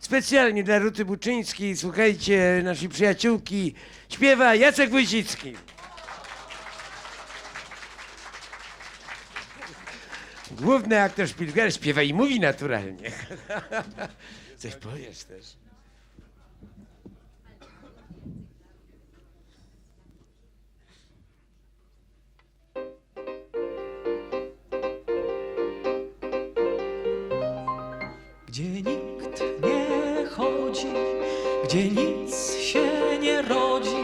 Specjalnie dla Ruty Buczyńskiej, słuchajcie, naszej przyjaciółki, śpiewa Jacek Wójcicki. Główny aktor Spielberg śpiewa i mówi naturalnie. Coś powiesz też. Gdzie nikt nie gdzie nic się nie rodzi,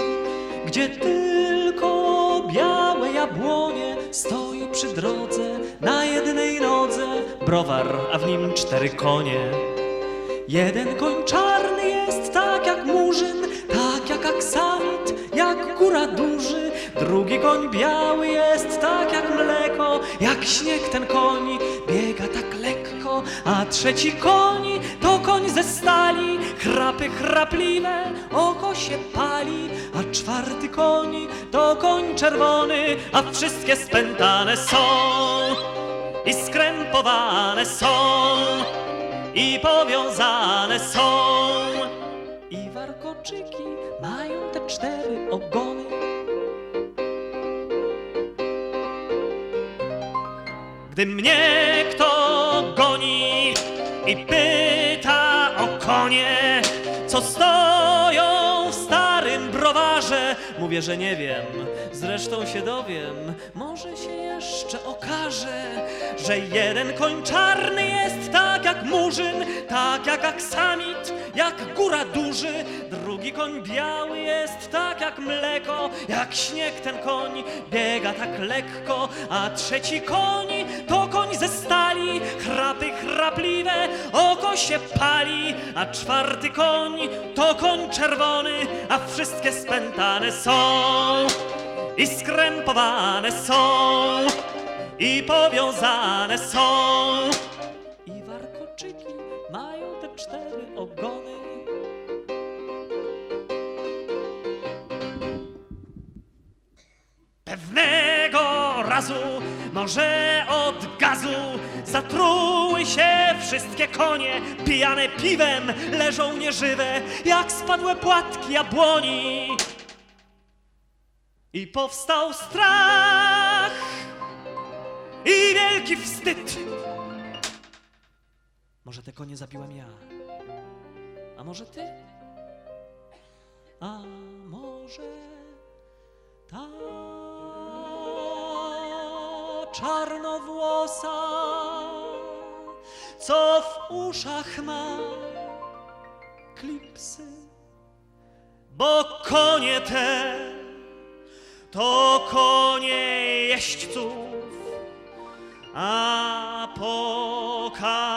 gdzie tylko białe jabłonie stoi przy drodze na jednej nodze browar, a w nim cztery konie. Jeden koń czarny jest tak jak murzyn, tak jak aksamit, jak góra duży. Drugi koń biały jest tak jak mleko, jak śnieg ten koń biega tak lekko. A trzeci koń koń ze stali, chrapy chrapliwe, oko się pali. A czwarty koń to koń czerwony, a wszystkie spętane są i skrępowane są i powiązane są. I warkoczyki mają te cztery ogony. Gdy mnie kto i pyta o konie, co stoją w starym browarze, mówię, że nie wiem, zresztą się dowiem, może się jeszcze okaże, że jeden koń czarny jest tak jak murzyn, tak jak aksamit, jak góra duży, drugi koń biały jest tak jak mleko, jak śnieg ten koń biega tak lekko, a trzeci koń to koń ze chrapliwe, oko się pali, a czwarty koń to koń czerwony, a wszystkie spętane są i skrępowane są i powiązane są. I warkoczyki mają te cztery ogony. Pewnego razu, może od gazu, zatruły się wszystkie konie, pijane piwem, leżą nieżywe, jak spadłe płatki jabłoni. I powstał strach i wielki wstyd. Może te konie zabiłem ja, a może ty? A może ta czarnowłosa, co w uszach ma? Klipsy, bo konie te to konie jeźdźców, a pokazują